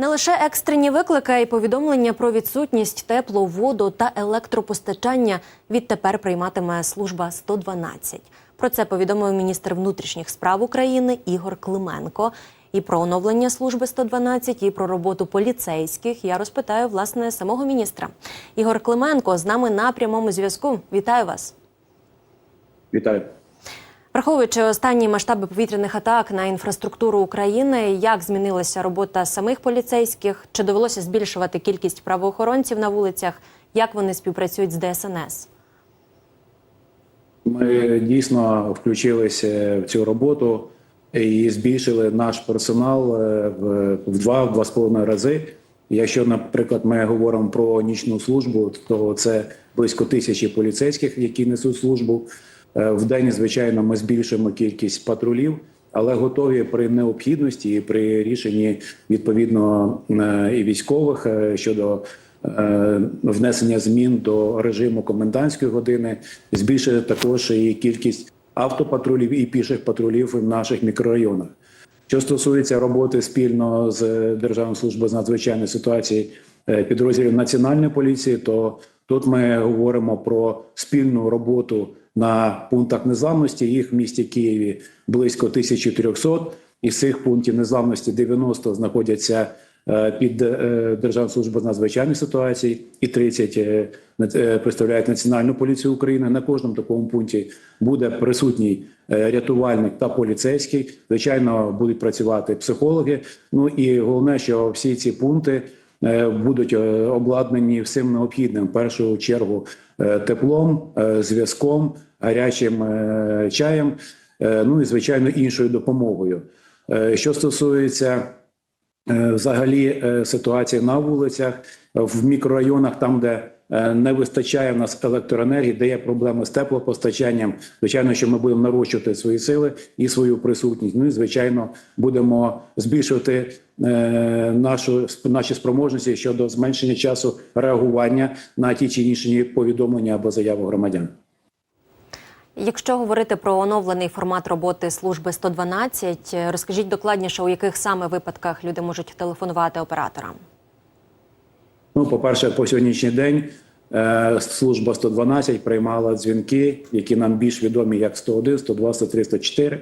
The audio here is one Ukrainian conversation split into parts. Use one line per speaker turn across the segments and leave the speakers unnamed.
Не лише екстрені виклики, а й повідомлення про відсутність теплу, воду та електропостачання відтепер прийматиме служба 112. Про це повідомив міністр внутрішніх справ України Ігор Клименко. І про оновлення служби 112, і про роботу поліцейських я розпитаю власне самого міністра. Ігор Клименко з нами на прямому зв'язку. Вітаю вас.
Вітаю.
Враховуючи останні масштаби повітряних атак на інфраструктуру України, як змінилася робота самих поліцейських? Чи довелося збільшувати кількість правоохоронців на вулицях? Як вони співпрацюють з ДСНС?
Ми дійсно включилися в цю роботу і збільшили наш персонал е, в в два в два з половиною рази. Якщо, наприклад, ми говоримо про нічну службу, то це близько тисячі поліцейських, які несуть службу. Е, В день, звичайно, ми збільшуємо кількість патрулів, але готові при необхідності і при рішенні відповідно е, і військових е, щодо внесення змін до режиму комендантської години, збільшити також і кількість автопатрулів і піших патрулів в наших мікрорайонах. Що стосується роботи спільно з Державною службою з надзвичайної ситуації підрозділів Національної поліції, то тут ми говоримо про спільну роботу на пунктах незламності. Їх в місті Києві близько 1300. Із цих пунктів незламності 90 знаходяться е, під е, Державну службу з надзвичайних ситуацій, і 30 е, представляють Національну поліцію України. На кожному такому пункті буде присутній рятувальник та поліцейський. Звичайно, будуть працювати психологи. Ну і головне, що всі ці пункти будуть е, обладнані всім необхідним. В першу чергу е, теплом, е, зв'язком, гарячим е, чаєм. е, Ну і звичайно іншою допомогою. Е, Що стосується е, взагалі е, ситуації на вулицях, в мікрорайонах, там, де е, не вистачає в нас електроенергії, де є проблеми з теплопостачанням. Звичайно, що ми будемо нарощувати свої сили і свою присутність. Ну і звичайно, будемо збільшувати е, нашу наші спроможності щодо зменшення часу реагування на ті чи інші повідомлення або заяви громадян.
Якщо говорити про оновлений формат роботи служби 112, розкажіть докладніше, у яких саме випадках люди можуть телефонувати операторам?
Ну, по-перше, по сьогоднішній день е, служба 112 приймала дзвінки, які нам більш відомі як 101, 102, 103, 104.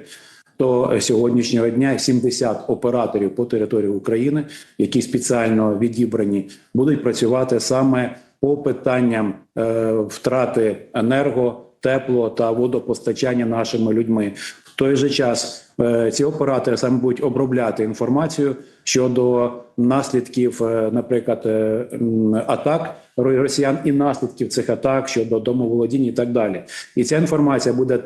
То е, сьогоднішнього дня 70 операторів по території України, які спеціально відібрані, будуть працювати саме по питанням е, втрати енерго, тепло та водопостачання нашими людьми. В той же час ці оператори саме будуть обробляти інформацію щодо наслідків, е, наприклад, е, атак росіян і наслідків цих атак щодо домоволодінь і так далі. І ця інформація буде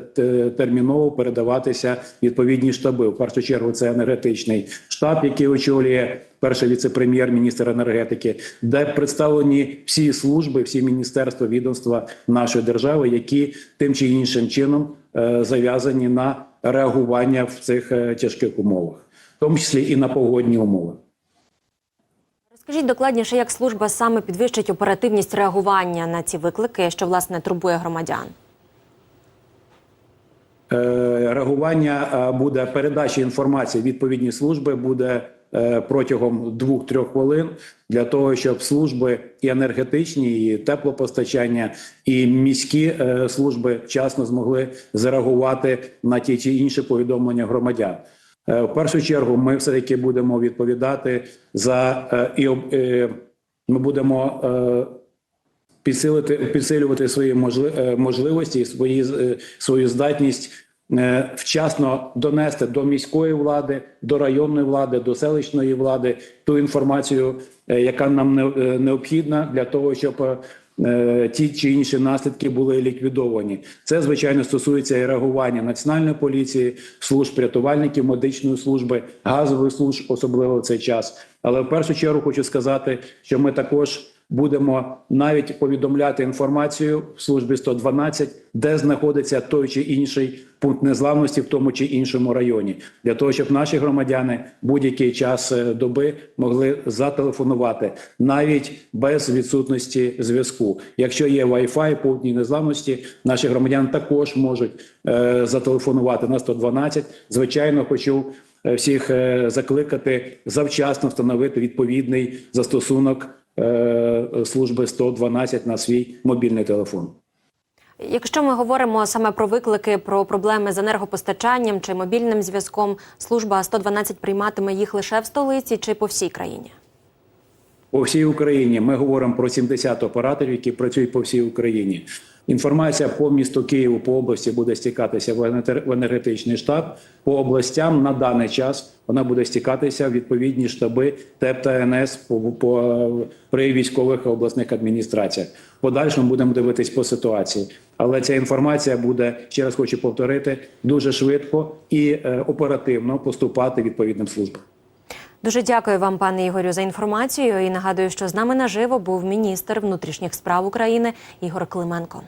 терміново передаватися відповідні штаби. В першу чергу це енергетичний штаб, який очолює перший віце-прем'єр, міністр енергетики, де представлені всі служби, всі міністерства, відомства нашої держави, які тим чи іншим чином е, зав'язані на реагування в цих е, тяжких умовах, в тому числі і на погодні умови.
Розкажіть докладніше, як служба саме підвищить оперативність реагування на ці виклики, що власне турбує громадян?
Е, реагування е, буде передача інформації відповідні служби буде протягом 2-3 хвилин для того, щоб служби і енергетичні, і теплопостачання, і міські е, служби вчасно змогли зареагувати на ті чи інші повідомлення громадян. Е, В першу чергу ми все таки будемо відповідати за е, і е, ми будемо. е, підсилити підсилювати свої можли- е, можливості, свої е, свою здатність е, вчасно донести до міської влади, до районної влади, до селищної влади ту інформацію, е, яка нам е, необхідна для того, щоб е, ті чи інші наслідки були ліквідовані. Це звичайно стосується і реагування національної поліції, служб рятувальників, медичної служби, газових служб, особливо в цей час. Але в першу чергу хочу сказати, що ми також будемо навіть повідомляти інформацію в службі 112, де знаходиться той чи інший пункт незламності в тому чи іншому районі, для того, щоб наші громадяни будь-який час е, доби могли зателефонувати навіть без відсутності зв'язку. Якщо є Wi-Fi, пункті незламності, наші громадяни також можуть е, зателефонувати на 112. Звичайно, хочу е, всіх е, закликати завчасно встановити відповідний застосунок служби 112 на свій мобільний телефон.
Якщо ми говоримо саме про виклики, про проблеми з енергопостачанням чи мобільним зв'язком, служба 112 прийматиме їх лише в столиці чи по всій країні?
По всій Україні ми говоримо про 70 операторів, які працюють по всій Україні. Інформація по місту Києву по області буде стікатися в енергетичний штаб. По областям на даний час вона буде стікатися в відповідні штаби ТЕП та НС по, по при військових обласних адміністраціях. Подальшому будемо дивитись по ситуації. Але ця інформація буде ще раз хочу повторити дуже швидко і е, оперативно поступати відповідним службам.
Дуже дякую вам, пане Ігорю, за інформацію. І нагадую, що з нами наживо був міністр внутрішніх справ України Ігор Клименко.